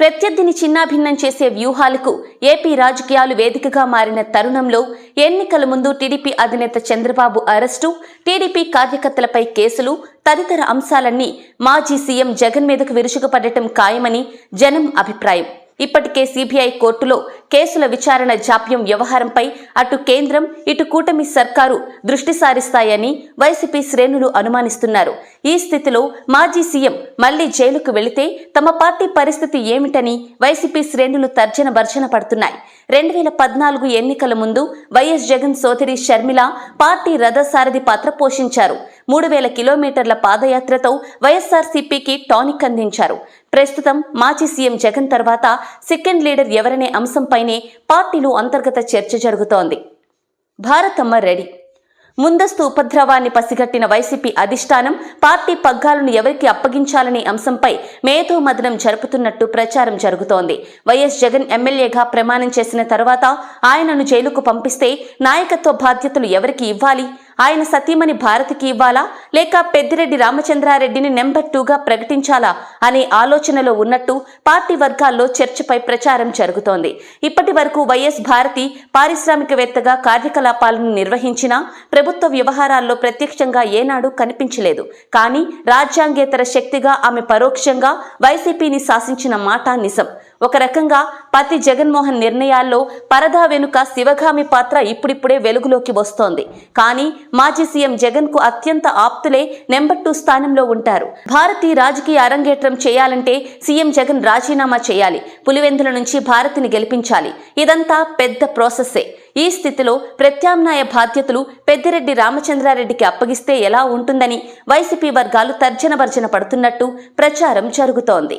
ప్రత్యర్థిని చిన్నాభిన్నం చేసే వ్యూహాలకు ఏపీ రాజకీయాలు వేదికగా మారిన తరుణంలో ఎన్నికల ముందు టీడీపీ అధినేత చంద్రబాబు అరెస్టు టీడీపీ కార్యకర్తలపై కేసులు తదితర అంశాలన్నీ మాజీ సీఎం జగన్ మీదకు విరుచుకుపడటం ఖాయమని జనం అభిప్రాయం. ఇప్పటికే సిబిఐ కోర్టులో కేసుల విచారణ జాప్యం వ్యవహారంపై అటు కేంద్రం ఇటు కూటమి సర్కారు దృష్టి సారిస్తాయని వైసీపీ శ్రేణులు అనుమానిస్తున్నారు. ఈ స్థితిలో మాజీ సీఎం మళ్ళీ జైలుకు వెళితే తమ పార్టీ పరిస్థితి ఏమిటని వైసీపీ శ్రేణులు తర్జన భర్జన పడుతున్నాయి. రెండు వేల పద్నాలుగు ఎన్నికల ముందు వైఎస్ జగన్ సోదరి షర్మిల పార్టీ రథసారథి పాత్ర పోషించారు. మూడు వేల కిలోమీటర్ల పాదయాత్రతో వైఎస్ఆర్సీపీకి టానిక్ అందించారు. ప్రస్తుతం మాజీ సీఎం జగన్ తర్వాత సెకండ్ లీడర్ ఎవరనే అంశంపైనే పార్టీలో అంతర్గత చర్చ జరుగుతోంది. భారతమ్మ రెడీ. ముందస్తు ఉపద్రవాన్ని పసిగట్టిన వైసీపీ అధిష్టానం పార్టీ పగ్గాలను ఎవరికి అప్పగించాలనే అంశంపై మేధో మదనం జరుపుతున్నట్టు ప్రచారం జరుగుతోంది. వైఎస్ జగన్ ఎమ్మెల్యేగా ప్రమాణం చేసిన తర్వాత ఆయనను జైలుకు పంపిస్తే నాయకత్వ బాధ్యతలు ఎవరికి ఇవ్వాలి? ఆయన సతీమణి భారతికి ఇవ్వాలా? లేక పెద్దిరెడ్డి రామచంద్రారెడ్డిని నెంబర్ టూగా ప్రకటించాలా? అనే ఆలోచనలో ఉన్నట్టు పార్టీ వర్గాల్లో చర్చపై ప్రచారం జరుగుతోంది. ఇప్పటి వరకు వైఎస్ భారతి పారిశ్రామికవేత్తగా కార్యకలాపాలను నిర్వహించినా ప్రభుత్వ వ్యవహారాల్లో ప్రత్యక్షంగా ఏనాడు కనిపించలేదు. కానీ రాజ్యాంగేతర శక్తిగా ఆమె పరోక్షంగా వైసీపీని శాసించిన మాట నిజం. ఒక రకంగా పతి జగన్మోహన్ నిర్ణయాల్లో పరదా వెనుక శివగామి పాత్ర ఇప్పుడిప్పుడే వెలుగులోకి వస్తోంది. కానీ మాజీ సీఎం జగన్కు అత్యంత ఆప్తులే నెంబర్ టూ స్థానంలో ఉంటారు. భారతీ రాజకీయ అరంగేట్రం చేయాలంటే సీఎం జగన్ రాజీనామా చేయాలి. పులివెందుల నుంచి భారతిని గెలిపించాలి. ఇదంతా పెద్ద ప్రాసెస్సే. ఈ స్థితిలో ప్రత్యామ్నాయ బాధ్యతలు పెద్దిరెడ్డి రామచంద్రారెడ్డికి అప్పగిస్తే ఎలా ఉంటుందని వైసీపీ వర్గాలు తర్జన భర్జన పడుతున్నట్టు ప్రచారం జరుగుతోంది.